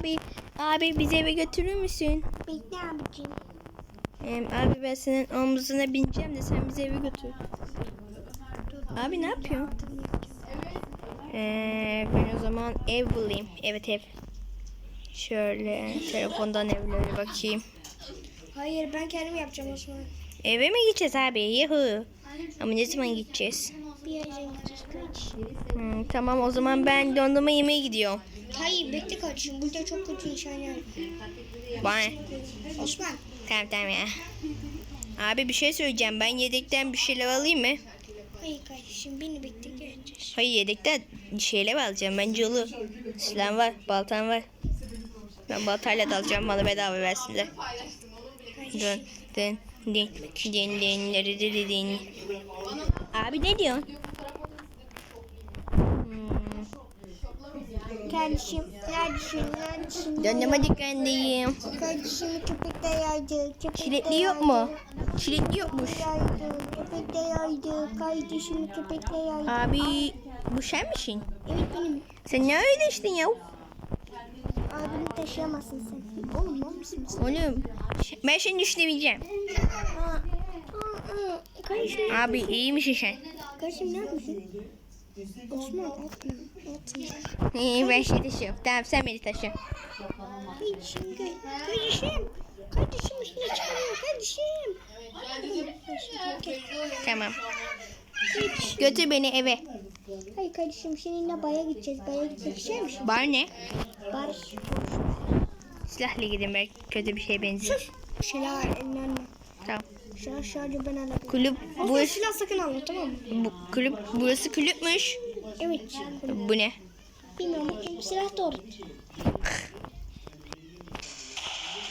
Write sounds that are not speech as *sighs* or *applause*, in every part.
Abi, abi bizi eve götürür müsün? Bekle abicim. Em, abi ben senin omzuna bineceğim de sen bizi eve götür. Abi ne yapıyorsun? Ee, ben o zaman ev bulayım. Evet ev. Şöyle telefondan evlere bakayım. Hayır ben kendim yapacağım Osman. Eve mi gideceğiz abi? Yuhu. Ama ne zaman gideceğiz? Bir. Hmm, tamam o zaman ben dondurma yemeye gidiyorum. Hayır bekle kardeşim burada çok kötü nişan Bana. Osman. Tamam tamam ya. Abi bir şey söyleyeceğim. Ben yedekten bir şeyler alayım mı? Hayır kardeşim beni bekle geleceğiz. Hayır yedekten şeyler alacağım. Ben yolu. Silah var, baltan var. Ben baltayla dalacağım. Bana bedava versinler. Dön, dön, dön, dön, dön, dön, dön, dön. Abi ne diyorsun? Hmm, Kardeşim neredesin neredesin? dondurma dükkandayım. Kardeşim köpek de yaydı. Köpek Çilekli yok mu? Çilekli yokmuş. Yaydı. Köpek de yaydı. Kardeşim köpek de yaydı. Abi bu sen misin? Evet benim. Sen ne öyle içtin ya? Abini taşıyamazsın sen. Oğlum ne mısın? Oğlum ben seni düşünemeyeceğim. Kardeşim, Abi iyi misin sen? kardeşim ne yapıyorsun? Osman atma. Atma. İyi ben şey taşıyorum. Tamam sen beni taşı. Kardeşim gel. Kardeşim. Kardeşim üstüne çıkamıyor kardeşim. Kardeşim. Tamam. Götür beni eve. Hayır kardeşim seninle baya gideceğiz. Baya gidecek şey misin? Bar ne? Barış. Silahla gidin belki kötü bir şey benziyor. Silah elinden Şarjı ben alırım. Kulüp burası, silah sakın alma tamam mı? bu, kulüp burası kulüpmüş. Evet. Bu ne? Bilmiyorum bakayım silah doğru.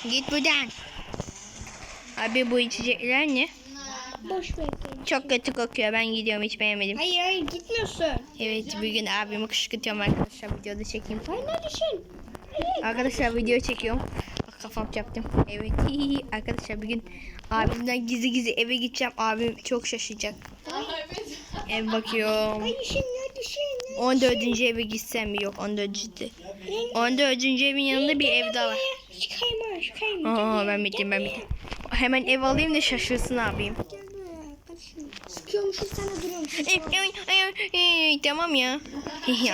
Git buradan. Abi bu içecekler ne? Boş ver. Çok kötü kokuyor. Ben gidiyorum hiç beğenmedim. Hayır hayır gitmiyorsun. Evet bugün abimi kışkırtıyorum arkadaşlar. Videoda çekeyim. Hayır neredesin? Arkadaşlar video çekiyorum. Kafam çarptım. Evet arkadaşlar bugün abimden gizli gizli eve gideceğim. Abim çok şaşacak. Ev bakıyorum. Kardeşim neredesin? 14. eve gitsem mi? Yok 14. 14. evin yanında bir ev daha var. Aa ben bittim ben bittim. Hemen ev alayım da şaşırsın abim. Ay, ay, ay, ay, tamam *laughs* ya.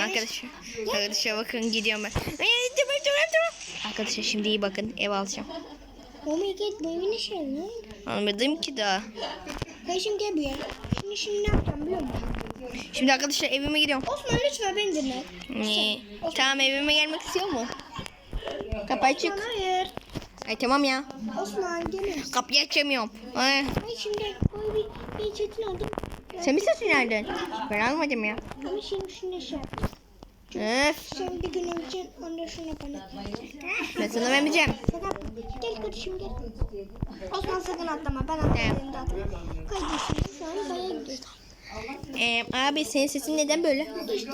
arkadaşlar. Arkadaşlar bakın gidiyorum ben. Tamam tamam tamam. Arkadaşlar şimdi iyi bakın ev alacağım. Oh my god bu evin işi ne? Almadım ki daha. Kardeşim gel buraya. Şimdi şimdi ne yapacağım biliyor musun? Şimdi arkadaşlar evime gidiyorum. Osman lütfen beni dinle. Ne? Tamam evime gelmek istiyor mu? Kapı açık. Hayır. Ay tamam ya. Osman gelin. Kapıyı açamıyorum. Ay, Hayır şimdi koy bir, bir çetin aldım. sen mi satın aldın? Ben almadım ya. Ama şimdi şimdi şey yap. Öf. Sen bir gün önce ondan sonra bana. Ben sana vermeyeceğim. Sakın. Gel kardeşim gel. Osman sakın atlama. Ben atlayayım da. Kardeşim şu an baya. Ee, abi senin sesin neden böyle? İşte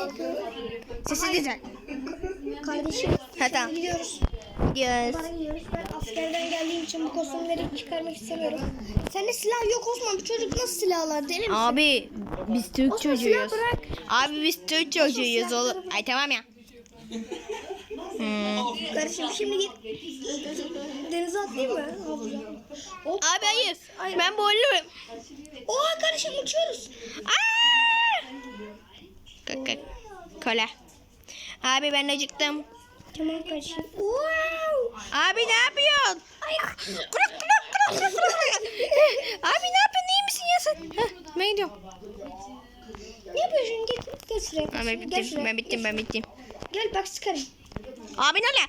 Sesi güzel. kardeşim. Ha tamam. Gidiyoruz. Gidiyoruz. Bana gidiyoruz. Ben askerden geldiğim için bu kostümleri çıkarmak istemiyorum. Sende silah yok Osman. Bu çocuk nasıl silahlar deli misin? Abi biz Türk Osman, çocuğuyuz. bırak. Abi biz Türk çocuğuyuz. Oğlum. Ay tamam ya. Hmm. Kardeşim şimdi git. Denize atlayayım mı? Hop. Abi hayır. Ben boğulurum. Oha kardeşim uçuyoruz. Aa! Kaka. Kola. Abi ben acıktım. Tamam kardeşim. Wow. Abi ne yapıyorsun? Kırık kırık kırık kırık kırık. Abi ne yapıyorsun? İyi misin ya sen? Heh, ben gidiyorum. Ne yapıyorsun? Gel, gel şuraya. Ben Gel bittim. şuraya. Ben bittim. Ben bittim. Gel bak sıkarım. Abi ne oluyor?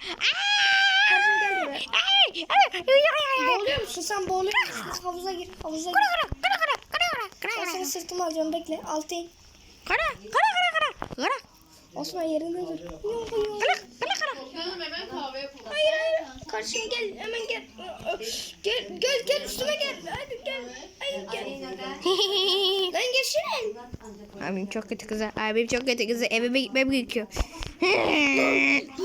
Kardeşim gel buraya. Ay! Ay! Ay! Ay! Ay! Boğuluyor musun sen boğuluyor musun? Havuza gir. Havuza gir. Kara kara kara kara Ben kara seni sırtıma alacağım bekle. Altı in. kara kara kara kara kara Osman yerinde dur. Yok yok. Canım hemen kahve yapalım. Hayır hayır. Karşıma gel. Hemen gel. Gel gel gel üstüme gel. Hadi gel. Hayır gel. *laughs* Lan geçin. Abim çok kötü kızı. Abim çok kötü kızı. Evime gitmem gerekiyor.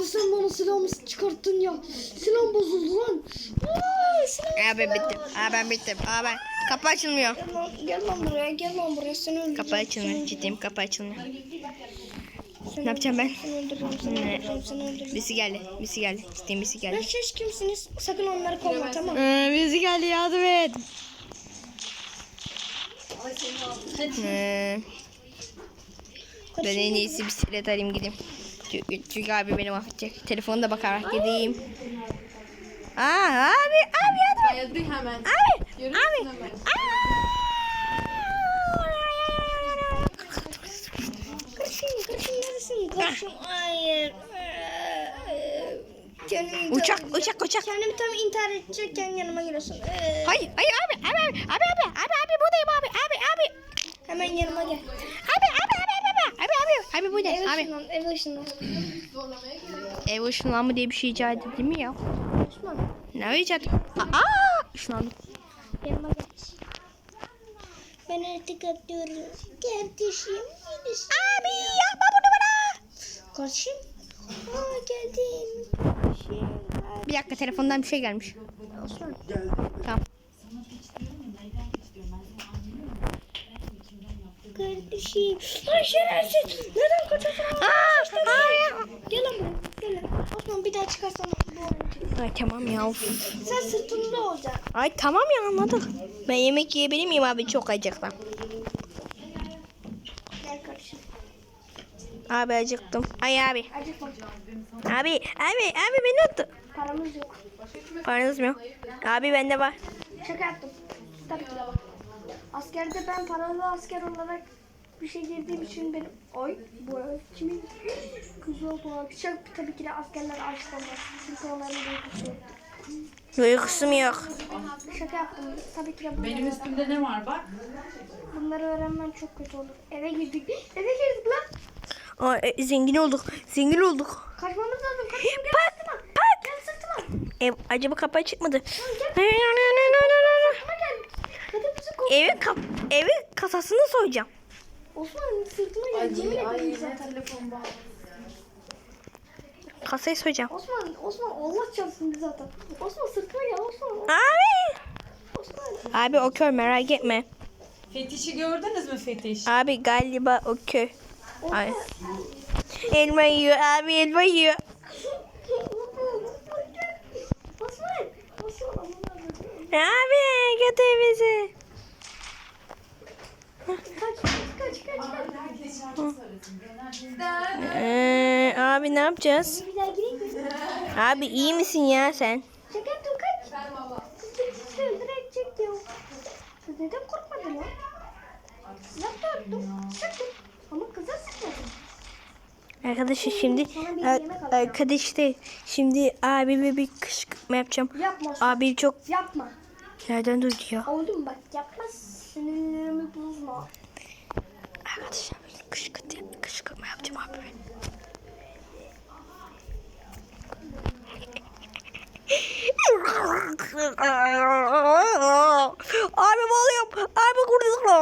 Sen bana silahımı çıkarttın ya. Silah bozuldu lan. Aa, silah. Abi bittim. Abi ben bittim. Abi ben. Kapı açılmıyor. Gel lan, gel lan buraya. Gel lan buraya. Seni öldüreceğim. Kapı açılmıyor. Ciddiyim kapı açılmıyor. Seni Ne yapacağım ben? Seni. Birisi geldi. Birisi geldi. Cidden birisi geldi. Beş yaş kimsiniz? Sakın onları kovma tamam mı? Ee, birisi geldi yardım et. Ee, ben en iyisi bisiklet alayım gideyim. Çünkü, çünkü abi beni mahvedecek. Telefonda bakarak gideyim. Aa abi abi yardım et. Abi Görürsün abi. hemen. Karışım, neredesin? Karışım, hayır. İntihar Uçak edeceğim. uçak uçak. Kendimi tam intihar edecekken yanıma geliyorsun. Ee, Hayır hayır abi abi abi abi abi abi abi buradayım abi abi abi. Hemen yanıma gel. Abi abi abi abi abi abi abi buradayım Eve abi. ışınlan, eve ışınlan. Ev ışınlanma diye bir şey icat edildi mi ya? Osman, Ne icat? Aa ışınlandım. yanıma gel. Ben artık atıyorum. Kardeşim? Abi yapma bunu. Kardeşim. Aa geldim. Bir dakika telefondan bir şey gelmiş. Osman. Tamam. Kardeşim. Ay şerefsiz. Neden kaçıyorsun? Aa, hayır. Gel lan buraya. Gel. Osman bir daha çıkarsan bu oyuncu. Ay tamam ya. Sen sırtında olacaksın. Ay tamam ya anladık. Ben yemek yiyebilir miyim abi çok acıktım. Gel kardeşim. Abi acıktım. Ay abi. Abi abi abi beni attı. Paramız yok. Paranız mı yok? Abi bende var. Şaka yaptım. Tabii ki de bak. Askerde ben paralı asker olarak bir şey girdiğim için benim... Oy bu ev kimin? Kızı oldu. Çok tabii ki de askerler açlamaz. Çünkü onların uykusu yok. Uykusu mu yok? Şaka yaptım. Tabii ki de Benim üstümde ne var bak. bunları öğrenmem çok kötü olur. Eve girdik. Eve girdik lan. Ay, e, zengin olduk. Zengin olduk. Kaçmamız lazım. Kaçmam gel Pat sırtıma. pat. Gel sırtıma. Ev acaba kapı *laughs* kov. Evin kap evin kasasını soyacağım. Osman sırtıma gel. Yemin ederim zaten. telefon bağlı. Kasayı soyacağım. Osman, Osman Allah çarpsın bizi zaten. Osman sırtıma gel Osman. Abi. Osman. Abi o kör merak etme. Fetişi gördünüz mü fetiş? Abi galiba o kör. Ay. Elma yiyor abi elma yiyor. Abi götür bizi. Ee, abi ne yapacağız? Abi iyi misin ya sen? Şaka yaptım kaç. Sizi sizi öldürecek diyor. Siz neden korkmadın lan? Silah da attım. Sıktım. Ama kıza sıkmadım. Arkadaşlar şimdi ar- yemek alacağım. arkadaşlar şimdi abime bir kışkırtma yapacağım. Yapma. Abi çok Yapma. nereden ya? Oldu mu bak yapma. Sinirlerimi bozma. Arkadaşlar bir kışkırtma, kışkırtma yapacağım abi. Abi bağlıyorum. Abi kurtuldum.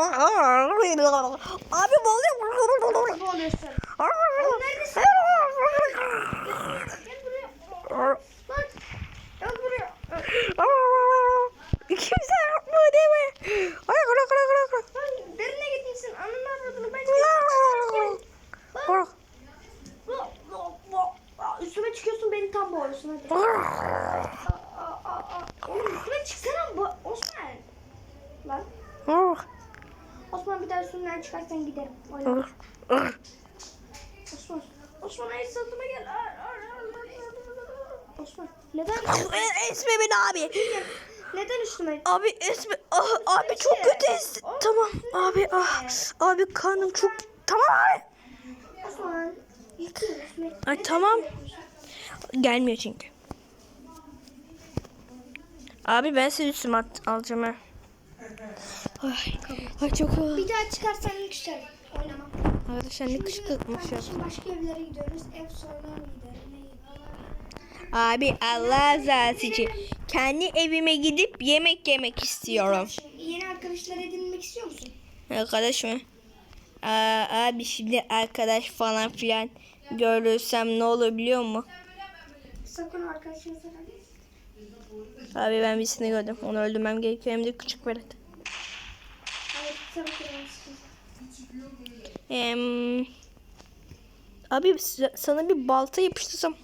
Abi bağlıyorum. Kimse yapma değil mi? Ay kura kura kura kura. Derine gitmişsin. Ananı avradını ben Üstüme çıkıyorsun beni tam boğuyorsun hadi. Oğlum üstüme çıksana bu Osman. Lan Osman bir daha üstünden çıkarsan giderim. Oynama. Osman. El sırtıma gel. Osman neden Esme beni abi. neden üstüme? Abi Esme ah, abi çok kötü es- Tamam abi ah abi karnım çok tamam abi. Osman. Ay tamam. Gelmiyor çünkü. Abi ben sizi üstüme at, alacağım ha. Ay, ay çok Bir daha çıkarsan yükselir. Oynama. Arkadaşlar ne kışkırtmış ya. Şimdi başka evlere gidiyoruz. Ev soyulan gidelim. Abi Allah rızası için kendi evime gidip yemek yemek istiyorum. Yeni arkadaşlar edinmek istiyor musun? Arkadaş mı? Aa, abi şimdi arkadaş falan filan görürsem ne olur biliyor musun? Sakın verme. Abi ben birisini gördüm. Onu öldürmem gerekiyor. Hem de küçük velet. Em, Abi sana bir balta yapıştırsam.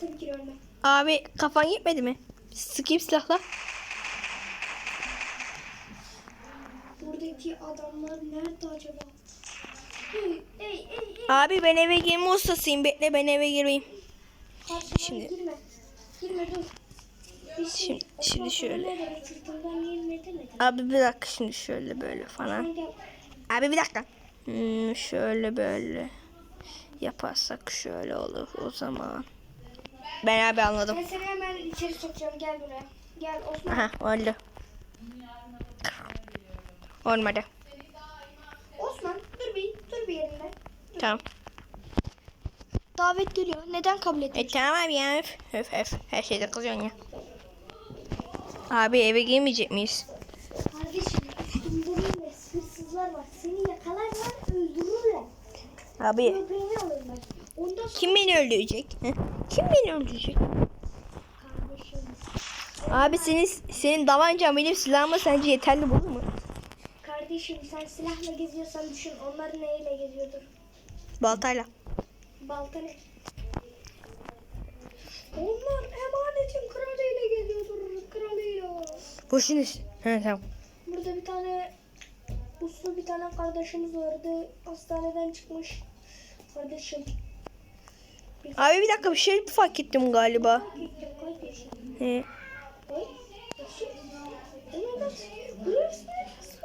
Tabii ki ölmem. Abi kafan gitmedi mi? Sıkayım silahla. Buradaki adamlar nerede acaba? Hey, hey, hey, hey. Abi ben eve girme ustasıyım. Bekle ben eve gireyim. Karşıma Şimdi- girme. Girme dur. Şimdi- şimdi şöyle. Abi bir dakika şimdi şöyle böyle falan. Abi bir dakika. Hmm, şöyle böyle yaparsak şöyle olur o zaman. Ben abi anladım. Ben seni hemen içeri sokacağım. Gel buraya. Gel Osman. Aha oldu. Olmadı. Osman dur bir. Dur bir yerinde. Tamam. Davet geliyor. Neden kabul E etmiyorsun? tamam ya. Öf öf. Her şeyde kızıyorsun ya. Abi eve girmeyecek miyiz? Kardeşim böyle hırsızlar var. Seni yakalarlar öldürürler. Abi Köpeğini alırlar. Ondan sonra kim beni öldürecek? Kim beni öldürecek? kardeşim. Abi senin senin davancan benim silahıma sence yeterli bulur mu? Kardeşim sen silahla geziyorsan düşün. Onlar neyle geziyordur? Baltayla. Balta ne? Onlar kralıyla geziyordur. Kralıyla. Boşuna. He tamam. Burada bir tane uslu bir tane kardeşimiz vardı. Hastaneden çıkmış. Kardeşim. Abi bir dakika bir şey fark ettim galiba. He. Evet. Burası neresi?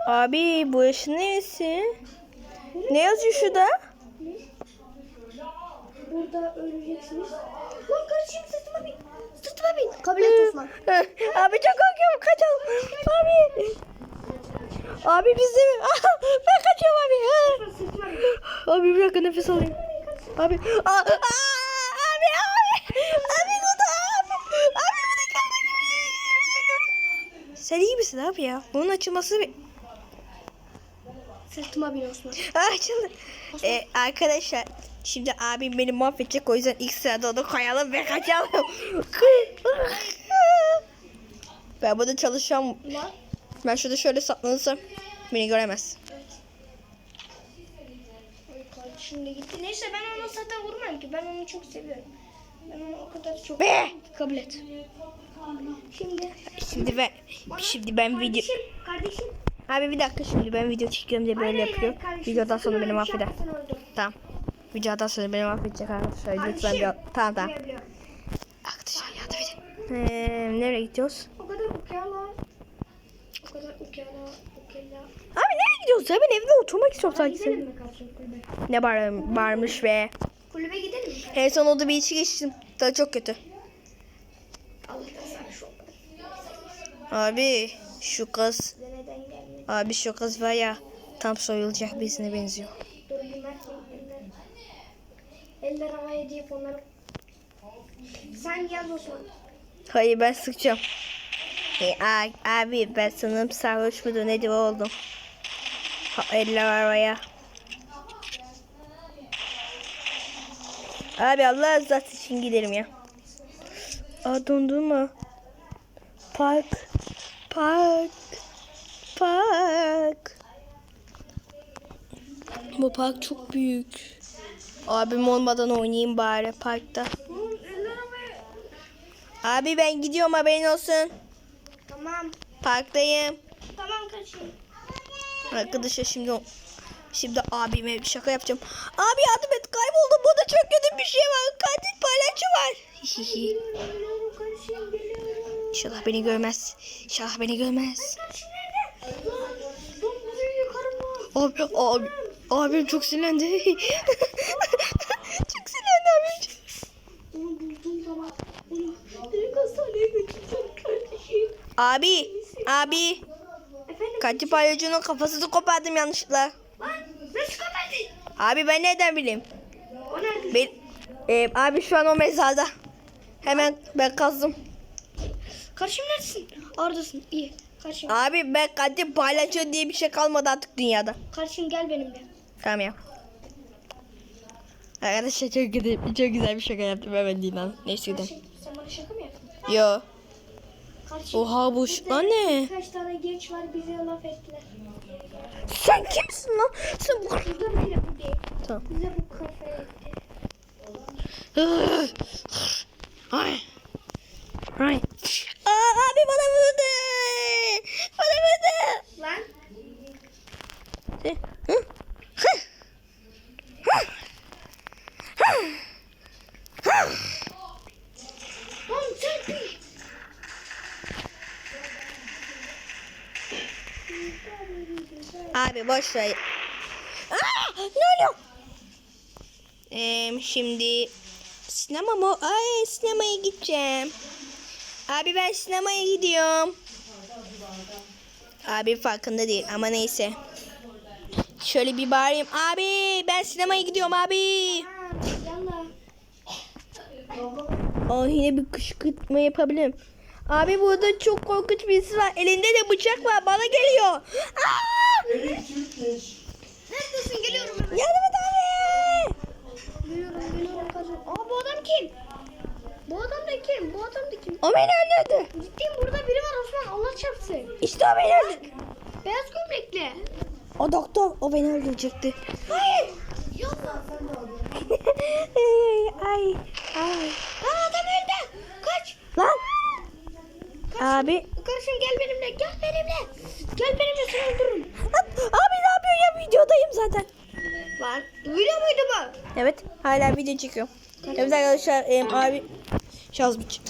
Abi? Ne yazıyor şurada? Burada öleceksiniz. Lan kardeşim sırtıma bin. Sırtıma bin. Kabul et Osman. Abi çok korkuyorum kaçalım. Abi. Abi bizim. *laughs* ben kaçıyorum abi. Bin. Abi bir dakika nefes alayım. Abi. Aa, aa, abi abi. Abi bu da abi. Abi bu da kaldı gibi. Sen iyi misin abi ya? Bunun açılması bir... Sırtıma bin Osman. Ah, Açıldı. Ee, arkadaşlar şimdi abim beni mahvedecek o yüzden ilk sırada onu koyalım ve kaçalım. *laughs* ben burada çalışacağım. Ben şurada şöyle saklanırsam beni göremez. Kardeşim de gitti. Neyse ben ona zaten vurmam ki. Ben onu çok seviyorum. Ben onu o kadar çok... Be! Kabul et. Şimdi... Şimdi ben şimdi ben video Kardeşim, kardeşim. Abi bir dakika şimdi ben video çekiyorum diye böyle hayır, yapıyor. kardeşim, Videodan sonra beni şey mahveder. Tamam. Videodan sonra beni mahvedecek arkadaşlar. Lütfen Kardeşim. bir... Tamam tamam. Biliyorum. Arkadaşlar yardım edin. Ee, nereye gidiyoruz? O kadar ukala. O kadar ukala. Ukala. Abi nereye gidiyoruz ya? Ben evde oturmak istiyorum sanki. Ne var, varmış be. Kulübe gidelim mi? En son oldu bir içi geçtim. Daha çok kötü. Sana şu. Abi şu kız. Abi şu kız var ya. Tam soyulacak birisine benziyor. Dur bir mert eller. Eller havaya deyip onları... Sen yaz Osman. Hayır ben sıkacağım. E, abi ben sanırım sarhoş mudur nedir oldum. Ha, eller araya. Abi Allah rızası için gidelim ya. Aa dondurma. Park. Park. Park. Bu park çok büyük. Abim olmadan oynayayım bari parkta. Abi ben gidiyorum haberin olsun. Tamam. Parktayım. Tamam kaçayım. Arkadaşlar şimdi şimdi abime bir şaka yapacağım. Abi yardım et kayboldum. Burada çok kötü bir şey var. Katil palyaço var. İnşallah beni görmez. İnşallah beni görmez. Abi, abi, abim çok sinirlendi. *laughs* çok sinirlendi abim. Onu bulduğum zaman onu direkt hastaneye götüreceğim kardeşim. Abi, abi. Efendim? Katil palyaçonun kafasını kopardım yanlışlıkla. Lan nasıl kapatın? Abi ben nereden bileyim? O nerede? Ben, e, abi şu an o mezarda. Hemen ben kazdım. Kardeşim neredesin? Oradasın. İyi. Kardeşim. Abi ben katil palyaço diye bir şey kalmadı artık dünyada. Kardeşim gel benimle. Tamam ya. Arkadaşlar çok güzel, çok güzel bir şaka yaptım hemen inan. Neyse gidelim. Sen bana şaka mı yaptın? Yo. Kardeşim. Oha bu ş- Anne. Birkaç tane genç var bize laf ettiler. Sen kimsin lan? Sen bu Dur bir dakika. Tamam. Bize bu kafaya gitti. *sighs* Ay. Ay. Aa, abi bana vurdu. Bana vurdu. Lan. Hı? Hı? Hı? Hı? Lan sen bir. Abi boş ver. Aa, ne oluyor? Ee, şimdi sinema mı? Ay sinemaya gideceğim. Abi ben sinemaya gidiyorum. Abi farkında değil ama neyse. Şöyle bir bağırayım. Abi ben sinemaya gidiyorum abi. Aa yine bir kışkırtma yapabilirim. Abi burada çok korkunç birisi var. Elinde de bıçak var. Bana geliyor. Aa! Neredesin? Geliyorum hemen. Yardım et abi. Geliyorum, geliyorum kaçın. Aa bu adam kim? Bu adam da kim? Bu adam da kim? O beni öldürdü. Ciddiyim burada biri var Osman. Allah çarpsın. İşte o beni öldürdü. Beyaz gömlekli. O doktor. O beni öldürecekti. Hayır. Yallah. *laughs* ay ay. Lan adam öldü. Abi. Karışım gel benimle. Gel benimle. Gel benimle seni öldürürüm. Abi ne yapıyor ya videodayım zaten. Lan video muydu bu? Evet hala video çekiyorum. Evet arkadaşlar em, abi şans bir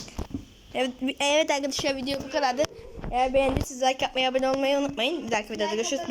Evet, evet arkadaşlar video bu kadardı. Eğer beğendiyseniz like yapmayı abone olmayı unutmayın. Bir dahaki videoda görüşürüz. Bye.